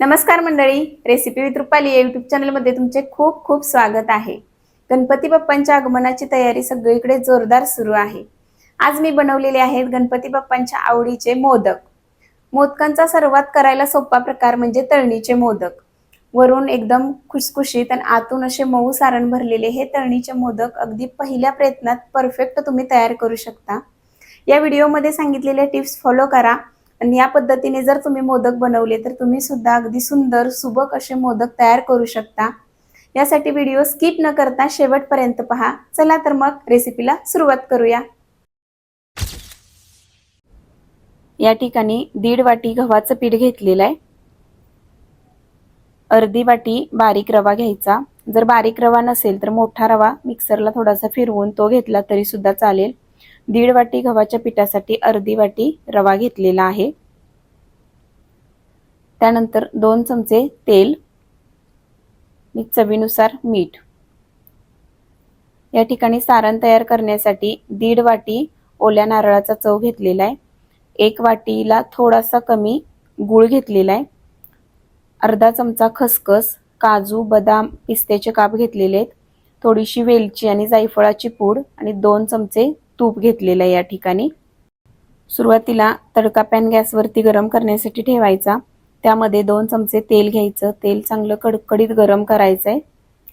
नमस्कार मंडळी recipe with Rupali या युट्यूब चॅनलमध्ये तुमचे खूप खूप स्वागत आहे. गणपती बाप्पांच्या आगमनाची तयारी सगळीकडे जोरदार सुरू आहे. आज मी बनवलेले आहेत गणपती बाप्पांच्या आवडीचे मोदक. मोदकांचा सर्वात करायला सोपा प्रकार म्हणजे तळणीचे मोदक. वरून एकदम खुसखुशीत आणि आतून असे मऊ सारण भरलेले हे तळणीचे मोदक अगदी पहिल्या प्रयत्नात परफेक्ट तुम्ही तयार करू शकता. या व्हिडिओमध्ये सांगितलेल्या टिप्स फॉलो करा. आणि या पद्धतीने जर तुम्ही मोदक बनवले तर तुम्ही सुद्धा अगदी सुंदर सुबक असे मोदक तयार करू शकता. यासाठी व्हिडिओ स्किप न करता शेवटपर्यंत पहा. चला तर मग रेसिपीला सुरुवात करूया. या ठिकाणी दीड वाटी गव्हाचं पीठ घेतलेलं आहे. अर्धी वाटी बारीक रवा घ्यायचा. जर बारीक रवा नसेल तर मोठा रवा मिक्सरला थोडासा फिरवून तो घेतला तरी सुद्धा चालेल. दीड वाटी गव्हाच्या पिठासाठी अर्धी वाटी रवा घेतलेला आहे. त्यानंतर दोन चमचे तेल चवीनुसार मीठ. या ठिकाणी सारण तयार करण्यासाठी दीड वाटी ओल्या नारळाचा चव घेतलेला आहे. एक वाटीला थोडासा कमी गुळ घेतलेला आहे. अर्धा चमचा खसखस काजू बदाम पिस्त्याचे काप घेतलेले आहेत. थोडीशी वेलची आणि जायफळाची पूड आणि दोन चमचे तूप घेतलेलं आहे या ठिकाणी. सुरुवातीला तडका पॅन गॅसवरती गरम करण्यासाठी ठेवायचा. त्यामध्ये दोन चमचे तेल घ्यायचं. तेल चांगलं कडकडीत गरम करायचं आहे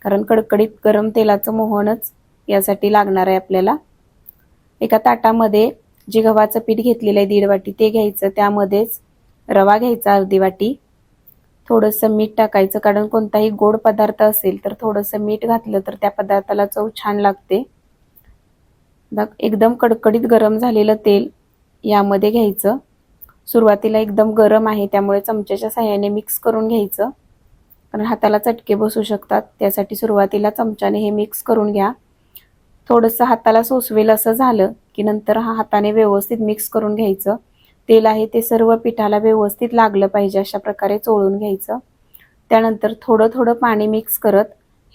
कारण कडकडीत गरम तेलाचं मोहनच यासाठी लागणार आहे आपल्याला. एका ताटामध्ये जे गव्हाचं पीठ घेतलेलं आहे दीड वाटी ते घ्यायचं. त्यामध्येच रवा घ्यायचा अर्धी वाटी. थोडंसं मीठ टाकायचं. कारण कोणताही गोड पदार्थ असेल तर थोडंसं मीठ घातलं तर त्या पदार्थाला चव छान लागते. एकदम कडकडीत गरम झालेलं तेल यामध्ये घ्यायचं. सुरुवातीला एकदम गरम आहे त्यामुळे चमच्याच्या साह्याने मिक्स करून घ्यायचं. कारण हाताला चटके बसू शकतात त्यासाठी सुरुवातीला चमच्याने हे मिक्स करून घ्या. थोडंसं हाताला सोसवेल असं झालं की नंतर हा हाताने व्यवस्थित मिक्स करून घ्यायचं. तेल आहे ते सर्व पिठाला व्यवस्थित लागलं पाहिजे अशा प्रकारे चोळून घ्यायचं. त्यानंतर थोडं थोडं पाणी मिक्स करत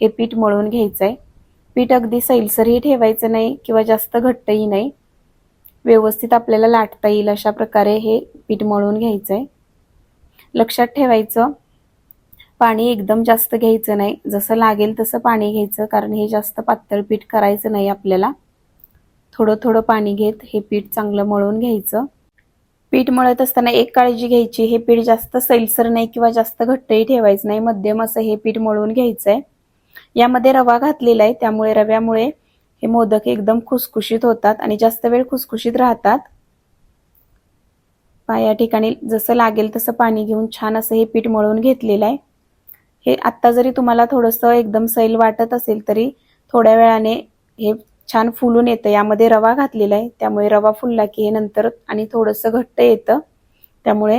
हे पीठ मळून घ्यायचं आहे पीठ अगदी सैलसरही ठेवायचं नाही किंवा जास्त घट्टही नाही. व्यवस्थित आपल्याला लाटता येईल अशा प्रकारे हे पीठ मळून घ्यायचं आहे लक्षात ठेवायचं पाणी एकदम जास्त घ्यायचं नाही. जसं लागेल तसं पाणी घ्यायचं कारण हे जास्त पातळ पीठ करायचं नाही आपल्याला. थोडं थोडं पाणी घेत हे पीठ चांगलं मळून घ्यायचं. पीठ मळत असताना एक काळजी घ्यायची हे पीठ जास्त सैलसर नाही किंवा जास्त घट्टही ठेवायचं नाही. मध्यम असं हे पीठ मळून घ्यायचं आहे यामध्ये रवा घातलेला आहे. त्यामुळे रव्यामुळे हे मोदक एकदम खुसखुशीत होतात आणि जास्त वेळ खुसखुशीत राहतात. या ठिकाणी जसं लागेल तसं पाणी घेऊन छान असं हे पीठ मळून घेतलेलं आहे. हे आत्ता जरी तुम्हाला थोडंसं एकदम सैल वाटत असेल तरी थोड्या वेळाने हे छान फुलून येतं. यामध्ये रवा घातलेला आहे. त्यामुळे रवा फुलला की हे नंतर आणि थोडंसं घट्ट येतं. त्यामुळे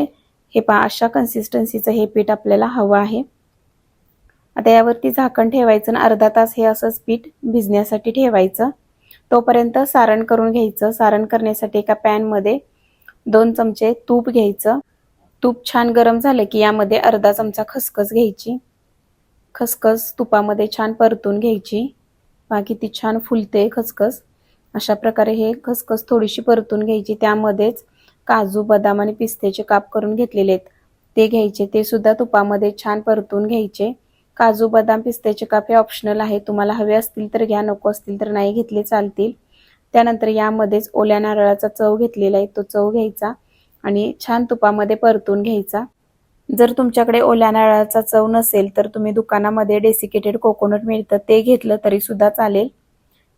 हे पा अशा कन्सिस्टन्सीचं हे पीठ आपल्याला हवं आहे. आता यावरती झाकण ठेवायचं आणि अर्धा तास हे असंच पीठ भिजण्यासाठी ठेवायचं. तोपर्यंत सारण करून घ्यायचं. सारण करण्यासाठी एका पॅनमध्ये दोन चमचे तूप घ्यायचं. तूप छान गरम झालं की यामध्ये अर्धा चमचा खसखस घ्यायची. खसखस तुपामध्ये छान परतून घ्यायची. बाकी ती छान फुलते खसखस. अशा प्रकारे हे खसखस थोडीशी परतून घ्यायची. त्यामध्येच काजू बदाम आणि पिस्त्याचे काप करून घेतलेले आहेत. ते घ्यायचे. ते सुद्धा तुपामध्ये छान परतून घ्यायचे. काजू बदाम पिस्त्याचे काफे ऑप्शनल आहे. तुम्हाला हवे असतील तर घ्या नको असतील तर नाही घेतले चालतील. त्यानंतर यामध्येच ओल्या नारळाचा चव घेतलेला आहे. तो चव घ्यायचा आणि छान तुपामध्ये परतून घ्यायचा. जर तुमच्याकडे ओल्या नारळाचा चव नसेल तर तुम्ही दुकानामध्ये डेसिकेटेड कोकोनट मिळतं ते घेतलं तरी सुद्धा चालेल.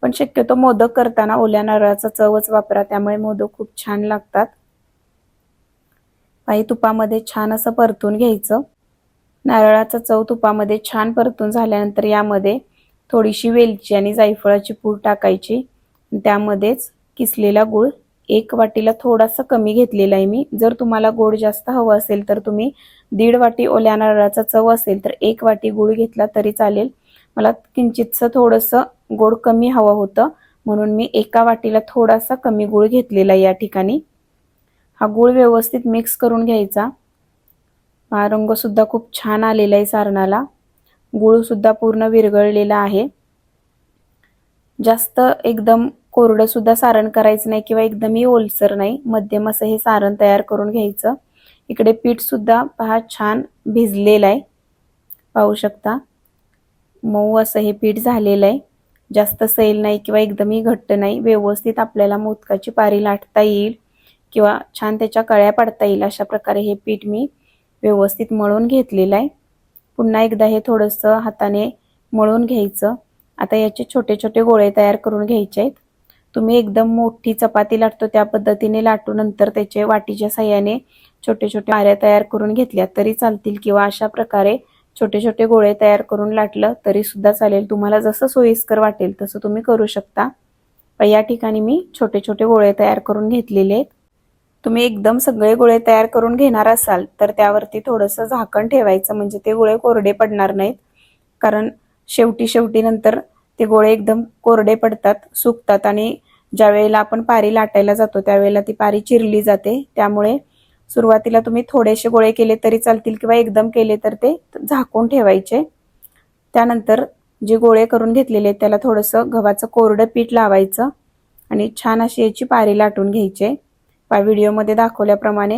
पण शक्यतो मोदक करताना ओल्या नारळाचा चवच वापरा त्यामुळे मोदक खूप छान लागतात. काही तुपामध्ये छान असं परतून घ्यायचं. नारळाचा चव तुपामध्ये छान परतून झाल्यानंतर यामध्ये थोडीशी वेलची आणि जायफळाची पूड टाकायची. त्यामध्येच किसलेला गूळ एक वाटीला थोडासा कमी घेतलेला आहे मी. जर तुम्हाला गोड जास्त हवं असेल तर तुम्ही दीड वाटी ओल्या नारळाचा चव असेल तर एक वाटी गूळ घेतला तरी चालेल. मला किंचितसं थोडंसं गोड कमी हवं होतं. म्हणून मी एका वाटीला थोडासा कमी गूळ घेतलेला या ठिकाणी. हा गूळ व्यवस्थित मिक्स करून घ्यायचा. हा रंग सुद्धा खूप छान आलेला आहे सारणाला. गुळ सुद्धा पूर्ण विरघळलेला आहे. जास्त एकदम कोरडं सुद्धा सारण करायचं नाही किंवा एकदमही ओलसर नाही. मध्यम असं हे सारण तयार करून घ्यायचं. इकडे पीठ सुद्धा पहा छान भिजलेलं आहे. पाहू शकता. मऊ असं हे पीठ झालेलं आहे. जास्त सैल नाही किंवा एकदमही घट्ट नाही. व्यवस्थित आपल्याला मोदकाची पारी लाटता येईल किंवा छान त्याच्या कळ्या पडता येईल. अशा प्रकारे हे पीठ मी व्यवस्थित मळून घेतलेलं आहे. पुन्हा एकदा हे थोडंसं हाताने मळून घ्यायचं. आता याचे छोटे छोटे गोळे तयार करून घ्यायचे आहेत. तुम्ही एकदम मोठी चपाती लाटतो त्या पद्धतीने लाटू नंतर त्याचे वाटीच्या साह्याने छोटे छोटे आऱ्या तयार करून घेतल्या तरी चालतील किंवा अशा प्रकारे छोटे छोटे गोळे तयार करून लाटलं तरी सुद्धा चालेल. तुम्हाला जसं सोयीस्कर वाटेल तसं तुम्ही करू शकता. या ठिकाणी मी छोटे छोटे गोळे तयार करून घेतलेले आहेत. तुम्ही एकदम सगळे गोळे तयार करून घेणार असाल तर त्यावरती थोडंसं झाकण ठेवायचं म्हणजे ते गोळे कोरडे पडणार नाहीत. कारण शेवटी शेवटी नंतर ते गोळे एकदम कोरडे पडतात सुकतात आणि ज्या वेळेला आपण पारी लाटायला जातो त्यावेळेला ती पारी चिरली जाते. त्यामुळे सुरुवातीला तुम्ही थोडेसे गोळे केले तरी चालतील किंवा एकदम केले तर ते झाकून ठेवायचे. त्यानंतर जे गोळे करून घेतलेले त्याला थोडंसं गव्हाचं कोरडं पीठ लावायचं आणि छान अशी याची पारी लाटून घ्यायचे. पा व्हिडिओमध्ये दाखवल्याप्रमाणे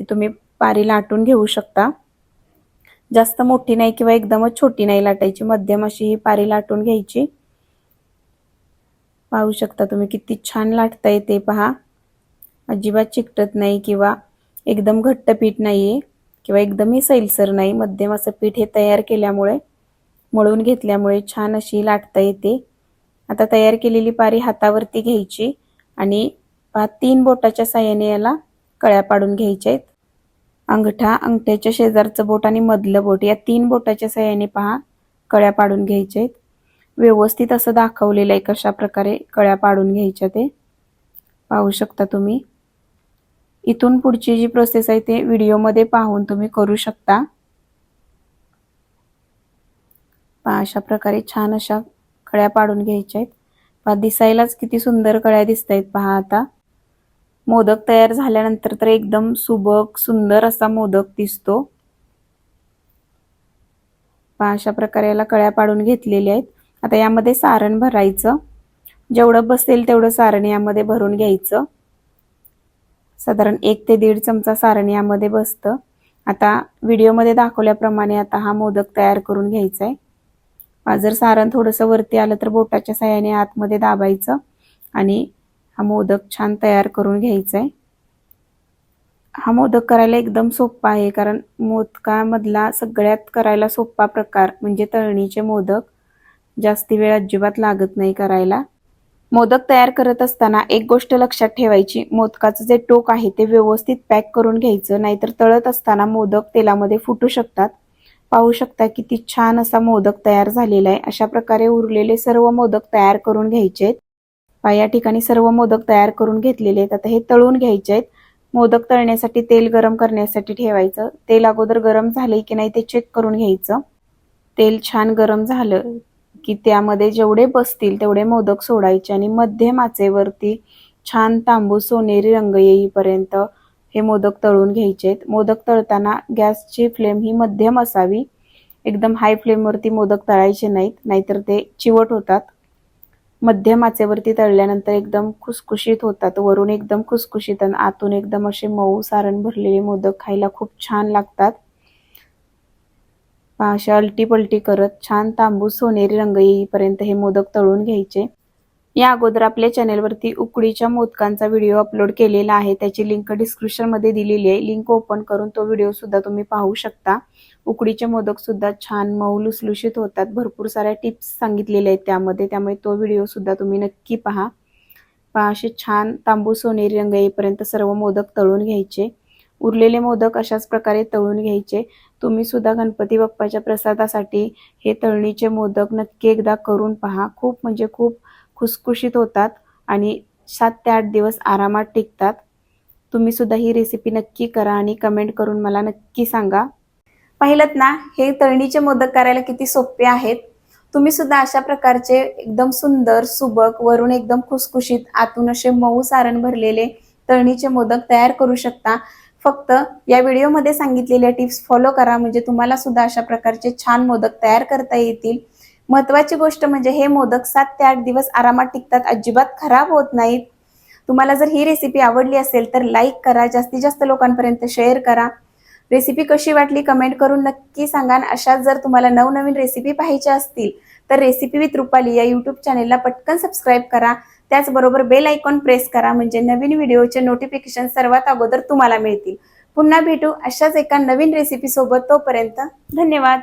हे तुम्ही पारी लाटून घेऊ शकता. जास्त मोठी नाही किंवा एकदमच छोटी नाही लाटायची. मध्यम अशी ही पारी लाटून घ्यायची. पाहू शकता तुम्ही किती छान लाटता येते पहा. अजिबात चिकटत नाही किंवा एकदम घट्ट पीठ आहे किंवा एकदमही सैलसर नाही. मध्यम असं पीठ हे तयार केल्यामुळे मळून घेतल्यामुळे छान अशी लाटता येते. आता तयार केलेली पारी हातावरती घ्यायची आणि पहा तीन बोटाच्या साह्याने याला कळ्या पाडून घ्यायच्या आहेत. अंगठा अंगठ्याच्या शेजारचं बोट आणि मधलं बोट या तीन बोटाच्या साह्याने पहा कळ्या पाडून घ्यायच्या आहेत. व्यवस्थित असं दाखवलेलं आहे कशा प्रकारे कळ्या पाडून घ्यायच्या ते. पाहू शकता तुम्ही. इथून पुढची जी प्रोसेस आहे ते व्हिडिओमध्ये पाहून तुम्ही करू शकता. पहा अशा प्रकारे छान अशा कळ्या पाडून घ्यायच्या आहेत. पहा दिसायलाच किती सुंदर कळ्या दिसत आहेत पहा आता. मोदक तयार झाल्यानंतर तर एकदम सुबक सुंदर असा मोदक दिसतो. अशा प्रकारे याला कळ्या पाडून घेतलेल्या आहेत. आता यामध्ये सारण भरायचं. जेवढं बसेल तेवढं सारण यामध्ये भरून घ्यायचं. साधारण एक ते दीड चमचा सारण यामध्ये बसतं. आता व्हिडिओमध्ये दाखवल्याप्रमाणे आता हा मोदक तयार करून घ्यायचा आहे जर सारण थोडंसं वरती आलं तर बोटाच्या साह्याने आतमध्ये दाबायचं आणि हा मोदक छान तयार करून घ्यायचा आहे हा मोदक करायला एकदम सोपा आहे कारण मोदकामधला सगळ्यात करायला सोपा प्रकार म्हणजे तळणीचे मोदक. जास्ती वेळ अजिबात लागत नाही करायला. मोदक तयार करत असताना एक गोष्ट लक्षात ठेवायची मोदकाचं जे टोक आहे ते व्यवस्थित पॅक करून घ्यायचं नाहीतर तळत असताना मोदक तेलामध्ये फुटू शकतात. पाहू शकता किती छान असा मोदक तयार झालेला आहे अशा प्रकारे उरलेले सर्व मोदक तयार करून घ्यायचे आहेत या ठिकाणी सर्व मोदक तयार करून घेतलेले आहेत. आता हे तळून घ्यायचे आहेत. मोदक तळण्यासाठी तेल गरम करण्यासाठी ठेवायचं. तेल अगोदर गरम झाले की नाही ते चेक करून घ्यायचं. तेल छान गरम झालं की त्यामध्ये जेवढे बसतील तेवढे मोदक सोडायचे आणि मध्यम आचेवरती छान तांबू सोनेरी रंग येईपर्यंत हे मोदक तळून घ्यायचे आहेत. मोदक तळताना गॅसची फ्लेम ही मध्यम असावी. एकदम हाय फ्लेमवरती मोदक तळायचे नाहीत नाहीतर ते चिवट होतात. मध्यम आचेवरती तळल्यानंतर एकदम खुसखुशीत होतात. वरून एकदम खुसखुशीत आणि आतून एकदम असे मऊ सारण भरलेले मोदक खायला खूप छान लागतात. असे अलटी पलटी करत छान तांबूस सोनेरी रंग येईपर्यंत हे मोदक तळून घ्यायचे. या अगोदर आपल्या चॅनेलवरती उकडीच्या मोदकांचा व्हिडिओ अपलोड केलेला आहे. त्याची लिंक डिस्क्रिप्शनमध्ये दिलेली आहे. लिंक ओपन करून तो व्हिडिओ सुद्धा तुम्ही पाहू शकता. उकडीचे मोदक सुद्धा छान मऊ लुसलुशीत होतात. भरपूर साऱ्या टिप्स सांगितलेल्या आहेत त्यामध्ये. त्यामुळे तो व्हिडिओ सुद्धा तुम्ही नक्की पहा. पहा असे छान तांबू सोनेरी रंग येईपर्यंत सर्व मोदक तळून घ्यायचे. उरलेले मोदक अशाच प्रकारे तळून घ्यायचे. तुम्ही सुद्धा गणपती बाप्पाच्या प्रसादासाठी हे तळणीचे मोदक नक्की एकदा करून पहा. खूप म्हणजे खूप खुसखुशीत होतात आणि सात ते आठ दिवस आरामात टिकतात. तुम्ही सुद्धा ही रेसिपी नक्की करा आणि कमेंट करून मला नक्की सांगा. पाहिलं ना हे तळणीचे मोदक करायला किती सोपे आहेत. तुम्ही सुद्धा अशा प्रकारचे एकदम सुंदर सुबक वरून एकदम खुसखुशीत आतून असे मऊ सारण भरलेले तळणीचे मोदक तयार करू शकता. फक्त या व्हिडिओमध्ये सांगितलेल्या टिप्स फॉलो करा म्हणजे तुम्हाला सुद्धा अशा प्रकारचे छान मोदक तयार करता येतील. महत्वाची गोष्ट म्हणजे हे मोदक सात ते आठ दिवस आरामात टिकतात अजिबात खराब होत नाहीत. तुम्हाला जर ही रेसिपी आवडली असेल तर लाईक करा जास्तीत जास्त लोकांपर्यंत शेअर करा. रेसिपी कशी वाटली कमेंट करून नक्की सांगा. अशाच जर तुम्हाला नवनवीन रेसिपी पाहायच्या असतील तर रेसिपी विथ रुपाली या यूट्यूब चॅनेलला पटकन सबस्क्राईब करा. त्याचबरोबर बेल आयकॉन प्रेस करा म्हणजे नवीन व्हिडिओचे नोटिफिकेशन सर्वात अगोदर तुम्हाला मिळतील. पुन्हा भेटू अशाच एका नवीन रेसिपी सोबत. तोपर्यंत धन्यवाद.